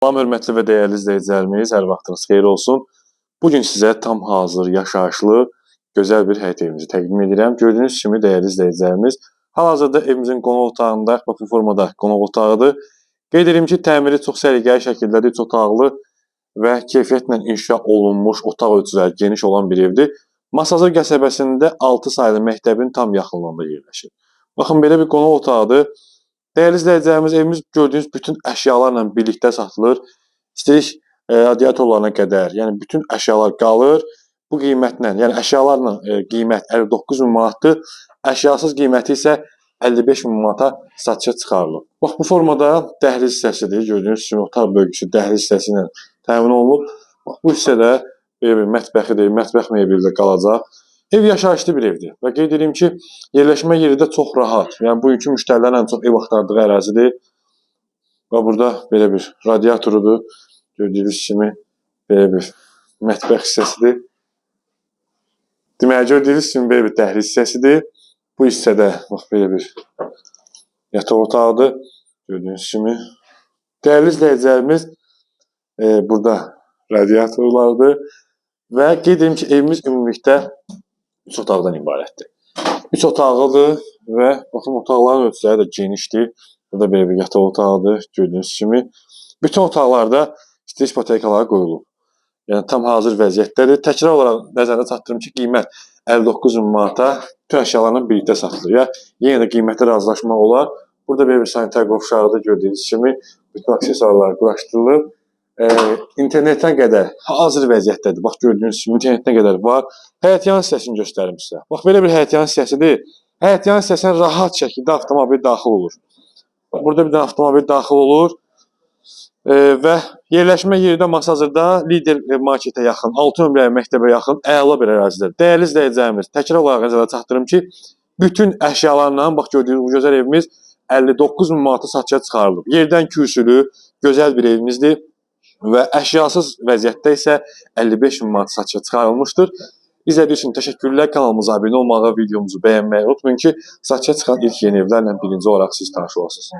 Salam hörmətli və dəyərli izləyicilərimiz, hər vaxtınız xeyir olsun. Bu gün sizə tam hazır, yaşayışlı, gözəl bir həyət evimizi təqdim edirəm. Gördüyünüz kimi dəyərli izləyicilərimiz, hal-hazırda evimizin qonaq otağında, bax bu formada qonaq otağıdır. Qeyd edirəm ki, təmiri çox səliqəli şəkildədir, üç otaqlı və keyfiyyətlə inşa olunmuş, otaq ölçüləri geniş olan bir evdir. Masazır qəsəbəsində 6 saylı məktəbin tam yaxınlığında yerləşir. Baxın, belə bir qonaq otağıdır. Dəyərli izləyicilərimiz, evimiz gördüyünüz bütün əşyalarla birlikdə satılır. İstəyirik e, radiatorlarına qədər, yəni bütün əşyalar qalır. Bu qiymətlə, yəni əşyalarla e, qiymət 59 min manatdır. Əşyasız qiyməti isə 55 min manata satışa çıxarılıb. Bax bu formada dəhliz hissəsidir. Gördüyünüz kimi otaq bölgüsü dəhliz hissəsi ilə təmin olunub. Bax bu hissədə mətbəxidir, mətbəx mebeli qalacaq. Ev yaşayışlı bir evdir və qeyd edirəm ki, yerləşmə yeri də çox rahat. Yəni bugünkü müştərilərin ən çox ev axtardığı ərazidir. Və burada belə bir radiatorudur. Gördüyünüz kimi belə bir mətbəx hissəsidir. Deməli gördüyünüz kimi belə bir dəhliz hissəsidir. Bu hissədə bax belə bir yataq otağıdır. Gördüyünüz kimi. Dəyərli izləyicilərimiz, e, burada radiatorlardır və qeyd edirəm ki, evimiz ümumilikdə 3 otaqdan ibarətdir. 3 otaqlıdır və baxın otaqların ölçüləri də genişdir. Burada belə bir yataq otağıdır, gördüyünüz kimi. Bütün otaqlarda stres ipotekaları qoyulub. Yəni tam hazır vəziyyətdədir. Təkrar olaraq nəzərdə çatdırım ki, qiymət 59 min manata bütün əşyalarla birlikdə satılır. Ya yenə də qiymətdə razılaşmaq olar. Burada belə bir sanitar qovşağı da gördüyünüz kimi bütün aksesuarlar quraşdırılıb. E, internetdən qədər hazır vəziyyətdədir. Bax gördüyünüz kimi internetdən qədər var. Həyətyan hissəsini göstərim sizə. Bax belə bir həyətyan hissəsidir. Həyətyan hissəsinə rahat şəkildə avtomobil daxil olur. Burada bir dənə avtomobil daxil olur. E, və yerləşmə yeri də Masazırda lider marketə yaxın, 6 nömrəli məktəbə yaxın əla bir ərazidir. Dəyərli izləyicilərimiz, təkrar olaraq nəzərdə çatdırım ki, bütün əşyalarla bax gördüyünüz bu gözəl evimiz 59 min manata satışa çıxarılıb. Yerdən kürsülü, gözəl bir evimizdir və əşyasız vəziyyətdə isə 55 min manat satışa çıxarılmışdır. İzlədiyiniz üçün təşəkkürlər. Kanalımıza abunə olmağı, videomuzu bəyənməyi unutmayın ki, satışa çıxan ilk yeni evlərlə birinci olaraq siz tanış olasınız.